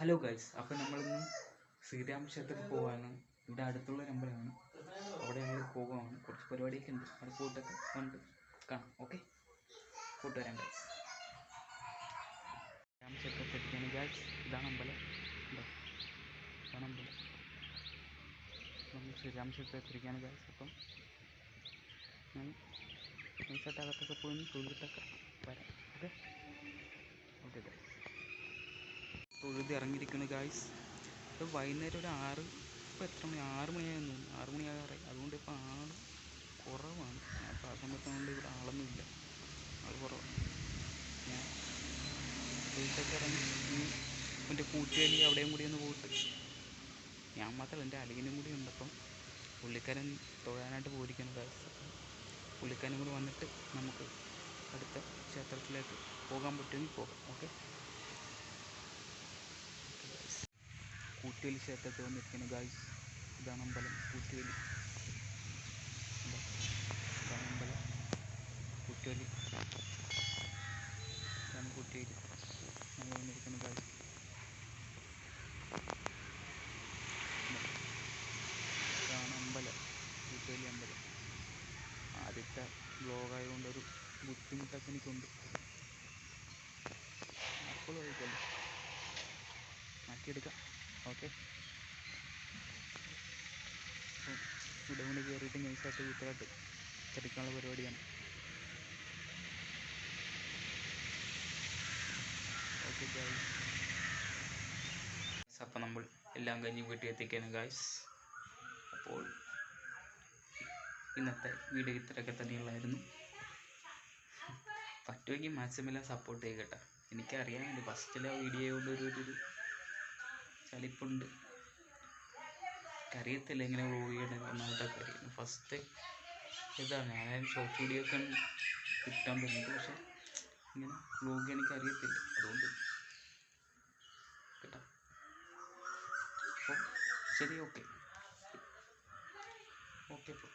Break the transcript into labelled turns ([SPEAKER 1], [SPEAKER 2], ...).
[SPEAKER 1] Hello guys അപ്പോൾ നമ്മളിന്ന് ശ്രീരാമ ക്ഷേത്രത്തിൽ പോവാണ്. ഇവിടെ അടുത്തുള്ള അമ്പലമാണ് അവിടെ ഞങ്ങൾ പോകുവാണ് കുറച്ച് പരിപാടിയൊക്കെ ഉണ്ട്. അവിടെ പോയിട്ടൊക്കെ കണ്ട് കാണാം. ഓക്കെ പോയിട്ട് വരാം ഗൈസ് രാമക്ഷേത്രത്തിലേക്കാണ് ഗൈസ് ഇതാണ് അമ്പലം. ഉണ്ടോ ഇതാണ് അമ്പലം. നമ്മൾ ശ്രീരാമക്ഷേത്രത്തിലേക്കാണ് ഗൈസ് അപ്പം ഞാൻ ഈ ചട്ടകത്തൊക്കെ പോയി തൊഴുതിട്ടൊക്കെ വരാം ഓക്കെ ഓക്കെ ഗൈസ് തൊഴുത് ഇറങ്ങിയിരിക്കുന്നു ഗായ്സ് ഇപ്പോൾ വൈകുന്നേരം ഒരു ആറ് ഇപ്പോൾ എത്ര മണി? ആറ് മണിയായെന്ന് തോന്നുന്നു. ആറ് മണിയാകാറെ അതുകൊണ്ട് ഇപ്പോൾ ആൾ കുറവാണ്. അപ്പോൾ ആ സമയത്ത് കൊണ്ട് ഇവിടെ ആളൊന്നുമില്ല ആൾ കുറവാണ്. ഞാൻ തൊഴുത്തൊക്കെ ഇറങ്ങി എന്റെ കൂട്ടുകാരി അവിടെയും കൂടി ഒന്ന് പോയിട്ട് ഞാൻ മാത്രമല്ല എന്റെ അളിയനും കൂടി ഉണ്ട്. അപ്പം പുള്ളിക്കാരൻ തൊഴാനായിട്ട് പോയിരിക്കുന്നു ഗായ്സ് പുള്ളിക്കാരനും കൂടി വന്നിട്ട് നമുക്ക് അടുത്ത ക്ഷേത്രത്തിലേക്ക് പോകാൻ പറ്റുമെങ്കിൽ പോകാം. ഓക്കെ കൂട്ടുവേലി ക്ഷേത്രത്തിൽ വന്നിരിക്കുന്നു ഗായ്സ് ഇതാണ് അമ്പലം ഇതാ, ഇതാണ് അമ്പലം കൂട്ടുവേലി ഇതാണ് കൂട്ടുവേലി നമ്മൾ വന്നിരിക്കുന്നു ഗായ്സ് ഇതാ, ഇതാണ് അമ്പലം കൂട്ടുവേലി അമ്പലം. ആദ്യത്തെ ബ്ലോഗായതുകൊണ്ട് ഒരു ബുദ്ധിമുട്ടൊക്കെ എനിക്കുണ്ട്. അപ്പോൾ ആയിക്കോട്ടെ. മാറ്റിയെടുക്കാം. ഓക്കെ. ഇവിടെ കൊണ്ട് കയറിയിട്ട് നൈസായിട്ട് കൂത്തലായിട്ട് ചടിക്കാനുള്ള പരിപാടിയാണ്. ഓക്കെ ഗായ്സ് അപ്പം നമ്മൾ എല്ലാം കഴിഞ്ഞ് വീട്ടിൽ എത്തിക്കാണ് ഗായ്സ് അപ്പോൾ ഇന്നത്തെ വീഡിയോ ഇത്രയൊക്കെ തന്നെയുള്ളായിരുന്നു. പറ്റുമെങ്കിൽ മാക്സിമം സപ്പോർട്ട് ചെയ്യുക കേട്ടോ. എനിക്കറിയാം എന്റെ ഫസ്റ്റിലെ വീഡിയോ കൊണ്ട് ഒരു ഒരു ചലിപ്പുണ്ട് അറിയത്തില്ല എങ്ങനെ വ്ലോഗ് ചെയ്യണത് ഒന്നാമത്തെ കാര്യം ഫസ്റ്റ് ഇതാണ്. ഞാൻ ഷോർട്ട് വീഡിയോ ഒക്കെ കിട്ടാൻ തുടങ്ങിയിട്ട് പക്ഷെ ഇങ്ങനെ വ്ലോഗ് എനിക്ക് അറിയത്തില്ല. അതുകൊണ്ട് കേട്ടോ. ശരി ഓക്കെ. ഓക്കെ അപ്പോൾ.